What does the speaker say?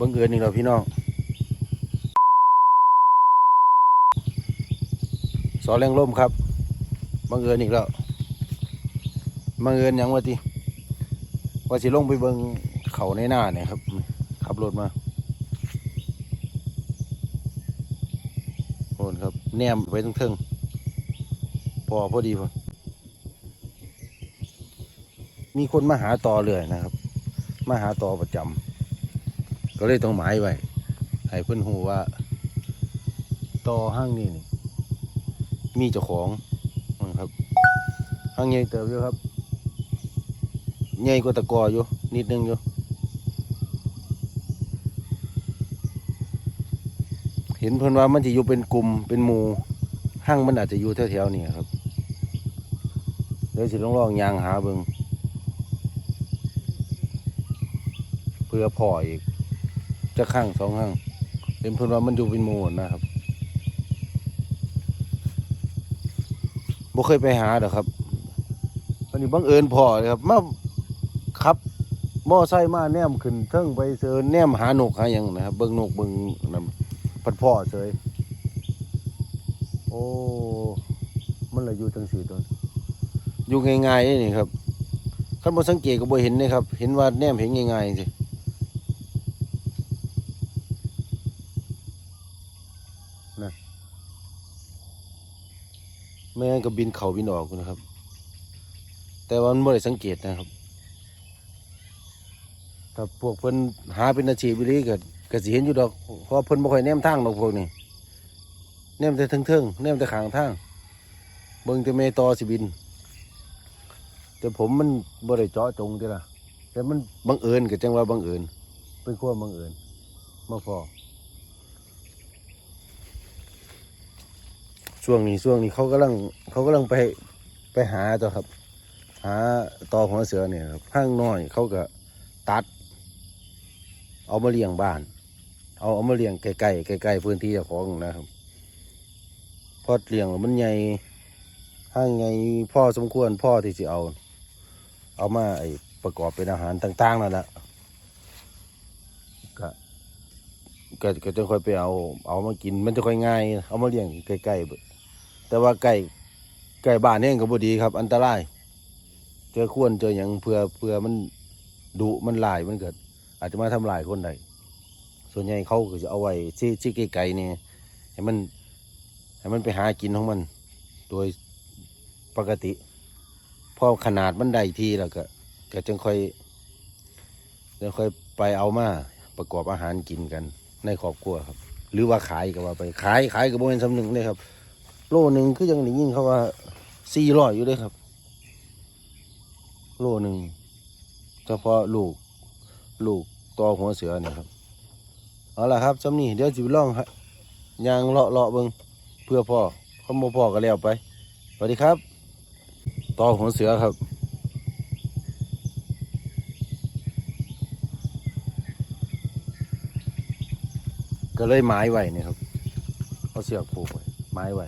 บังเอิญนี่เราพี่น้องสอแรงล่มครับบังเอิญอีกแล้วบังเอิญยังวะทีว่าสิลงไปเบิงเขาในหน้าเนี่ยครับ ขับรถมาโอนครับ แนมไปทั้งเทิงพอพอดีพอมีคนมาหาต่อเรื่อยนะครับ มาหาต่อประจำ ก็เลยต้องหมายไว้ให้เพื่อนหูว่าต่อห้างนี่นี่ มีเจ้าของนะครับห้างใหญ่เติบอยู่ครับใหญ่กว่าตะกออยู่นิดนึงอยู่เห็นเพิ่อนว่ามันจะอยู่เป็นกลุ่มเป็นหมู่ห้างมันอาจจะอยู่แถวๆนี้ครับเดี๋ยวสิลองลองยางหาเบิงเพื่อพออีก จะข้างสองข้างเป็นเพื่อนว่ามันอยู่เป็นหมูนะครับบ่เคยไปหาดอกครับวันนี้บังเอิญพอเลยครับมาขับมอไซค์มาแนมขึ้นเทิงไปเจอแนมหาหนกหาหยังนะครับเบิ่งนกเบิ่งนั่นพัดพ่อเฉยโอ้มันเลยอยู่จังสี่ต้นอยู่ง่ายๆนี่ครับคันบ่สังเกตก็บ่เห็นนี่ครับ เห็นว่าแนมเห็นง่ายๆสิ แม่งก็บินเขาบินออกนะครับ แต่ว่ามันไม่ได้สังเกตนะครับถ้าพวกเพิ่นหาเป็นอาชีพวิลีก็ก็สิเห็นอยู่ดอกเพราะเพิ่นบ่ค่อยแนมทางดอกพวกนี้แนมแต่เทิงๆแนมแต่ขางทางเบิ่งแต่เมตอสิบิน แต่ผมมันบ่ได้เจาะจงเด้ล่ะแต่มันบังเอิญก็จังว่าบังเอิญเป็นความบังเอิญมาพอ ช่วงนี้ช่วงนี้เขากำลังเขากำลังไปไปหาตัวครับ หาตอหัวเสือเนี่ยครับห้างน้อยเขาก็ตัด เอามาเลี้ยงบ้าน เอาเอามาเลี้ยงใกล้ๆใกล้ๆพื้นที่เจ้าของนะครับพอเลี้ยงมันใหญ่ห้างใหญ่พ่อสมควรพ่อที่จะเอา เอามาไอประกอบเป็นอาหารต่างๆนั่นแหละก็ก็จะค่อยไปเอา เอามากินมันจะค่อยง่าย เอามาเลี้ยงใกล้ๆ แต่ว่าไก่ไก่บ้านเองก็บ่ดีครับ อันตราย เจอขวนเจออย่างเพื่อเพื่อมันดุมันลายมันเกิด อาจจะมาทำลายคนใดส่วนใหญ่เขาก็จะเอาไว้ที่ที่ไกลๆเนี่ยให้มันให้มันไปหากินของมัน โดยปกติพอขนาดมันได้ทีแล้วก็ก็จึงค่อยจึงค่อยไปเอามาประกอบอาหารกินกันในครอบครัวครับ หรือว่าขายก็ว่าไปขายขายก็บ่เป็นสำนึงเลยครับ โลหนึ่งคือยังได้ยินเขาว่าสี่ร้อยอยู่เลยครับ โลหนึ่งเฉพาะลูก ลูกตอหัวเสือเนี่ยครับเอาละครับจำนี่เดี๋ยวจิบล่องฮะยางเลาะเลาะเบิงเพื่อพ่อเขาโมพ่อก็แล้วไปสวัสดีครับตอหัวเสือครับก็เลยไม้ไว้เนี่ยครับเอาเสือผูกไว้ไม้ไว้